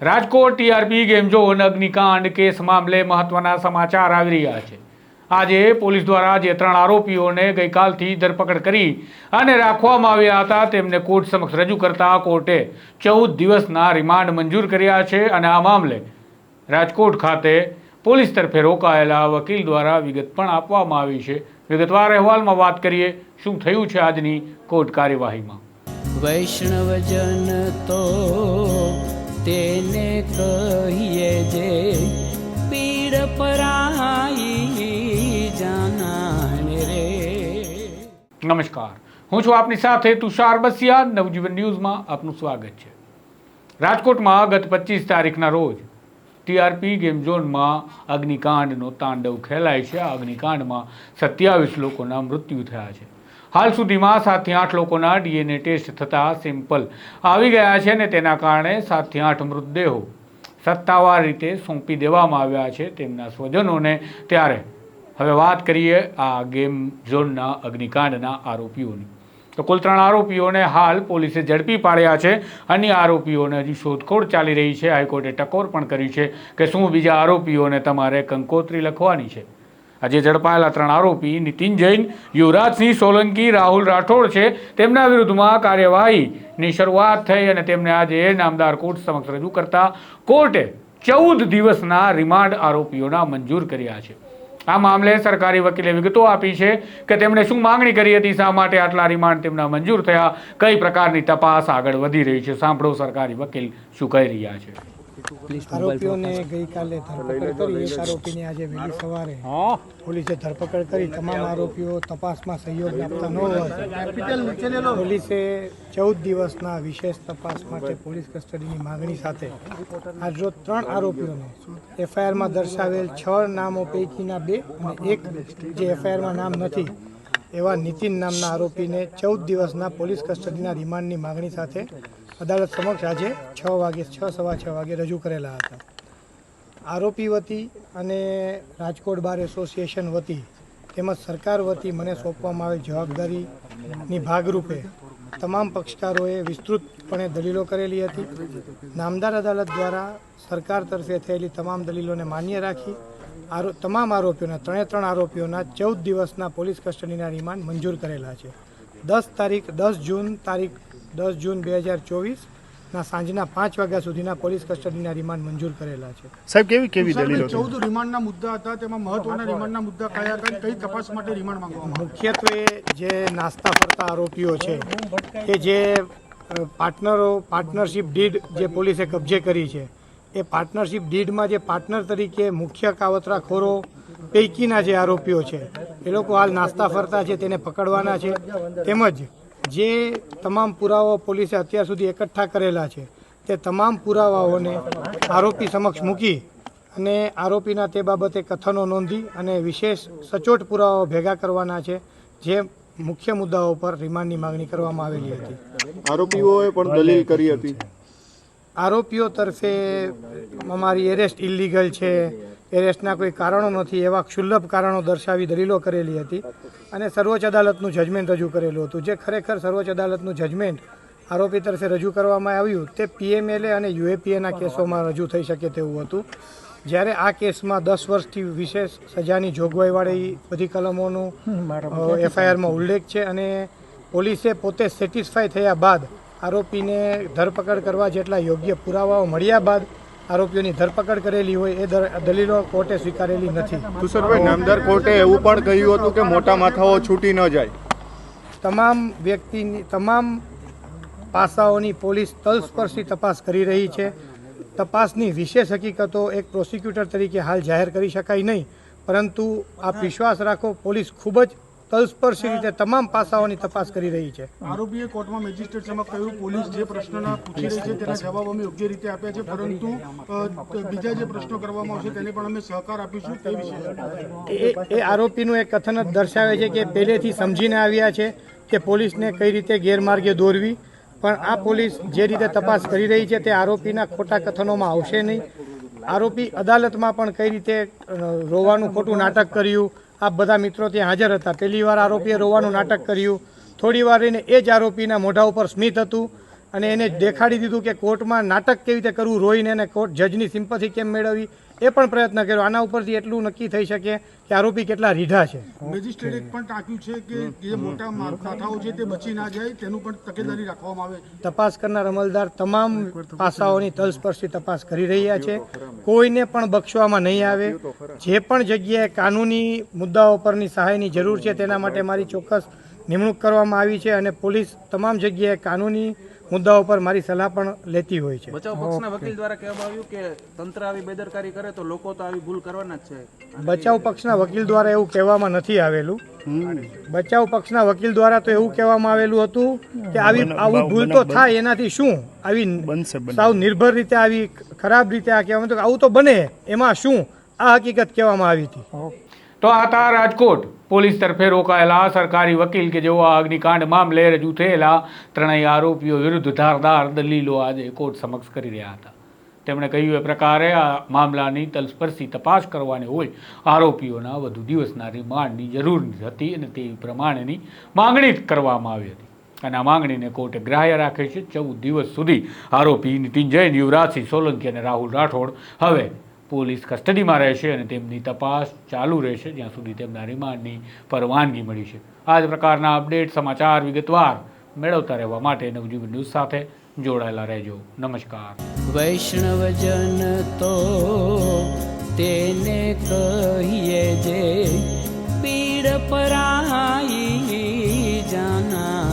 Rajkot TRP game zone અગ્નિકાંડ case મામલે મહત્વના સમાચાર આવી રહ્યા છે. આજે પોલીસ દ્વારા જે ત્રણ આરોપીઓને ગઈકાલથી ધરપકડ કરી અને રાખવામાં આવ્યા હતા, તેમને કોર્ટ સમક્ષ રજૂ કરતા કોર્ટે ચૌદ દિવસના રિમાન્ડ મંજૂર કર્યા છે અને આ મામલે રાજકોટ ખાતે પોલીસ તરફે રોકાયેલા વકીલ દ્વારા વિગત પણ આપવામાં આવી છે. વિગતવાર અહેવાલમાં વાત કરીએ, શું થયું છે આજની કોર્ટ કાર્યવાહીમાં? વૈષ્ણવજન તો તેને કહીએ જે પીડ પરાઈ જાનાને રે. નમસ્કાર. હું છું આપની સાથે તુષાર બસિયા. નવજીવન ન્યૂઝમાં આપનું સ્વાગત છે. રાજકોટમાં ગત પચીસ તારીખના રોજ ટીઆરપી ગેમ ઝોનમાં અગ્નિકાંડનો તાંડવ ખેલાય છે. આ અગ્નિકાંડમાં સત્યાવીસ લોકોના મૃત્યુ થયા છે. હાલ સુધીમાં સાતથી આઠ લોકોના ડીએનએ ટેસ્ટ થતાં સેમ્પલ આવી ગયા છે અને તેના કારણે સાતથી આઠ મૃતદેહો સત્તાવાર રીતે સોંપી દેવામાં આવ્યા છે તેમના સ્વજનોને ત્યારે. હવે વાત કરીએ આ ગેમ ઝોનના અગ્નિકાંડના આરોપીઓની. તો કુલ ત્રણ આરોપીઓને હાલ પોલીસે ઝડપી પાડ્યા છે. અન્ય આરોપીઓને હજી શોધખોળ ચાલી રહી છે. હાઈકોર્ટે ટકોર પણ કરી છે કે શું બીજા આરોપીઓને તમારે કંકોત્રી લખવાની છે. આજે ઝડપાયેલા ત્રણ આરોપી નીતિન જૈન, યુવરાજસિંહ સોલંકી, રાહુલ રાઠોડ છે. તેમના વિરુદ્ધમાં કાર્યવાહીની શરૂઆત થઈ અને તેમને આજે નામદાર કોર્ટ સમક્ષ રજૂ કરતા કોર્ટે ચૌદ દિવસના રિમાન્ડ આરોપીઓના મંજૂર કર્યા છે. આ મામલે સરકારી વકીલે વિગતો આપી છે કે તેમણે શું માંગણી કરી હતી, શા માટે આટલા રિમાન્ડ તેમના મંજૂર થયા, કઈ પ્રકારની તપાસ આગળ વધી રહી છે. સાંભળો સરકારી વકીલ શું કહી રહ્યા છે. આરોપીઓને ગઈકાલે ધરપકડ કરી. એક આરોપીની આજે વહેલી સવારે પોલીસે ધરપકડ કરી. તમામ આરોપીઓ તપાસમાં સહયોગ આપતા ન હોય. પોલીસે ચૌદ દિવસના વિશેષ તપાસ માટે પોલીસ કસ્ટડીની માંગણી સાથે આજરોજ ત્રણ આરોપીઓને એફઆઈઆરમાં દર્શાવેલ છ નામો પૈકીના બે અને એક જે એફઆઈઆરમાં નામ નથી એવા નીતિન નામના આરોપીને ચૌદ દિવસના પોલીસ કસ્ટડીના રિમાન્ડની માગણી સાથે અદાલત સમક્ષ આજે છ વાગે, છ સવા છ વાગે રજૂ કરેલા હતા. આરોપી વતી અને રાજકોટ બાર એસોસિએશન વતી તેમજ સરકાર વતી મને સોંપવામાં આવેલ જવાબદારીની ભાગરૂપે તમામ પક્ષકારોએ વિસ્તૃતપણે દલીલો કરેલી હતી. નામદાર અદાલત દ્વારા સરકાર તરફે થયેલી તમામ દલીલોને માન્ય રાખી આરો, તમામ આરોપીઓના, ત્રણે ત્રણ આરોપીઓના ચૌદ દિવસના પોલીસ કસ્ટડીના રિમાન્ડ મંજૂર કરેલા છે. દસ તારીખ, દસ જૂન તારીખ દસ જૂન બે હજાર ચોવીસના સાંજના પાંચ વાગ્યા સુધીના પોલીસ કસ્ટડીના રિમાન્ડ મંજૂર કરેલા છે. સાહેબ કેવી કેવી દલીલો ચૌદ રિમાન્ડના મુદ્દા હતા તેમાં મહત્વના રિમાન્ડના મુદ્દા કયા હતા કઈ તપાસ માટે રિમાન્ડ માંગવામાં મુખ્યત્વે જે નાસ્તા ફરતા આરોપીઓ છે કે જે પાર્ટનરો પાર્ટનરશિપ ડીડ જે પોલીસે કબજે કરી છે એ પાર્ટનરશિપ ડીડમાં જે પાર્ટનર તરીકે મુખ્ય કાવતરાખોરો પૈકીના જે આરોપીઓ છે એ લોકો હાલ નાસ્તા ફરતા છે તેને પકડવાના છે. તેમજ જે તમામ પુરાવાઓ પોલીસે અત્યાર સુધી એકઠા કરેલા છે તે તમામ પુરાવાઓને આરોપી સમક્ષ મૂકી અને આરોપીના તે બાબતે કથનો નોંધી અને વિશેષ સચોટ પુરાવાઓ ભેગા કરવાના છે જે મુખ્ય મુદ્દાઓ પર રિમાન્ડની માંગણી કરવામાં આવેલી હતી. આરોપીઓએ પણ દલીલ કરી હતી. આરોપીઓ તરફે અમારી એરેસ્ટ ઇલીગલ છે એરેસ્ટના કોઈ કારણો નથી એવા ક્ષુલ્લભ કારણો દર્શાવી દલીલો કરેલી હતી. અને સર્વોચ્ચ અદાલતનું જજમેન્ટ રજૂ કરેલું હતું. જે ખરેખર સર્વોચ્ચ અદાલતનું જજમેન્ટ આરોપી તરફે રજૂ કરવામાં આવ્યું તે પીએમએલએ અને યુએપીએના કેસોમાં રજૂ થઈ શકે તેવું હતું. જ્યારે આ કેસમાં દસ વર્ષથી વિશેષ સજાની જોગવાઈવાળી બધી કલમોનું એફઆઈઆરમાં ઉલ્લેખ છે અને પોલીસે પોતે સેટિસ્ફાય થયા બાદ આરોપીને ધરપકડ કરવા જેટલા યોગ્ય પુરાવાઓ મળ્યા બાદ આરોપીઓની ધરપકડ કરેલી હોય એ દલીલો કોર્ટે સ્વીકારેલી નથી. તુષારભાઈ નામદાર કોર્ટે એવું પણ કહ્યું હતું કે મોટા માથાઓ છૂટી ન જાય. તમામ વ્યક્તિની તમામ પાસાઓની પોલીસ તલસ્પર્શી તપાસ કરી રહી છે. તપાસની વિશેષ હકીકતો એક પ્રોસિક્યુટર તરીકે હાલ જાહેર કરી શકાય નહીં. પરંતુ આપ વિશ્વાસ રાખો પોલીસ ખૂબ જ તલસ્પર્શી રીતે તમામ પાસાઓની તપાસ કરી રહી છે. આરોપીએ કોર્ટમાં મેજિસ્ટ્રેટ સમક્ષ કહ્યું પોલીસ જે પ્રશ્નના પૂછી રહી છે તેના જવાબ અમે યોગ્ય રીતે આપ્યા છે પરંતુ બીજા જે પ્રશ્નો કરવામાં આવશે તેને પણ અમે સહકાર આપીશું તે વિશે. એ આરોપીનું એક કથન જ દર્શાવે છે કે પહેલેથી સમજીને આવ્યા છે કે પોલીસને કઈ રીતે ગેરમાર્ગે દોરવી પણ આ પોલીસ જે રીતે તપાસ કરી રહી છે તે આરોપીના ખોટા કથનોમાં આવશે નહીં. આરોપી અદાલતમાં પણ કઈ રીતે રોવાનું ખોટું નાટક કર્યું આ બધા મિત્રો ત્યાં હાજર હતા. પહેલી વાર આરોપીએ રોવાનું નાટક કર્યું. થોડી વાર રહીને એ જ આરોપીના મોઢા ઉપર સ્મિત હતું. અને એને દેખાડી દીધું કે કોર્ટમાં નાટક કેવી રીતે કરવું રોઈને એને કોર્ટ જજની સિમ્પથી કેમ મેળવવી એ પણ પ્રયત્ન કર્યો. આના ઉપરથી એટલું નક્કી થઈ શકે કે આરોપી કેટલા રીઢા છે. મેજિસ્ટ્રેટે પણ ટાંક્યું છે કે જે મોટા માથાઓ છે તે બચી ના જાય તેનું પણ તકેદારી રાખવામાં આવે તપાસ કરનાર અમલદાર તમામ પાસાઓની તલસ્પર્શી તપાસ કરી રહ્યા છે. કોઈને પણ બક્ષવામાં નહીં આવે. જે પણ જગ્યાએ કાનૂની મુદ્દાઓ પરની સહાયની જરૂર છે તેના માટે મારી ચોક્કસ નિમણૂક કરવામાં આવી છે અને પોલીસ તમામ જગ્યાએ કાનૂની મુદ્દાઓ પર મારી સલાહ પણ લેતી હોય છે. બચાવ પક્ષના વકીલ દ્વારા કહેવામાં આવ્યું કે તંત્ર આવી બેદરકારી કરે તો લોકો તો આવી ભૂલ કરવાના જ છે. બચાવ પક્ષના વકીલ દ્વારા એવું કહેવામાં નથી આવેલું. બચાવ પક્ષના વકીલ દ્વારા તો એવું કહેવામાં આવેલું હતું કે આવી આવું ભૂલ તો થાય એનાથી શું? આવી સાવ નિર્ભર રીતે આવી ખરાબ રીતે આ કહેવામાં આવ્યું આવું તો બને. એમાં શું? આ હકીકત કહેવામાં આવી હતી. તો હતા રાજકોટ. પોલીસ તરફે રોકાયેલા સરકારી વકીલ કે જેઓ આ અગ્નિકાંડ મામલે રજૂ થયેલા ત્રણેય આરોપીઓ વિરુદ્ધ ધારદાર દલીલો આજે કોર્ટ સમક્ષ કરી રહ્યા હતા. તેમણે કહ્યું, એ પ્રકારે આ મામલાની તલસ્પર્શી તપાસ કરવાની હોય, આરોપીઓના વધુ દિવસના રિમાન્ડની જરૂર હતી અને તે પ્રમાણેની માંગણી કરવામાં આવી હતી. અને આ માંગણીને કોર્ટે ગ્રાહ્ય રાખે છે. ચૌદ દિવસ સુધી આરોપી નીતિન જૈન, યુવરાજસિંહ સોલંકી અને રાહુલ રાઠોડ હવે પોલીસ કસ્ટડીમાં રહેશે અને તેમની તપાસ ચાલુ રહેશે જ્યાં સુધી તેમના રિમાન્ડની પરવાનગી મળી છે. આ જ પ્રકારના અપડેટ સમાચાર વિગતવાર મેળવતા રહેવા માટે નવજીવન ન્યૂઝ સાથે જોડાયેલા રહેજો. નમસ્કાર. વૈષ્ણવજન તો તેને કહીએ જે પીડ પરાઈ જાના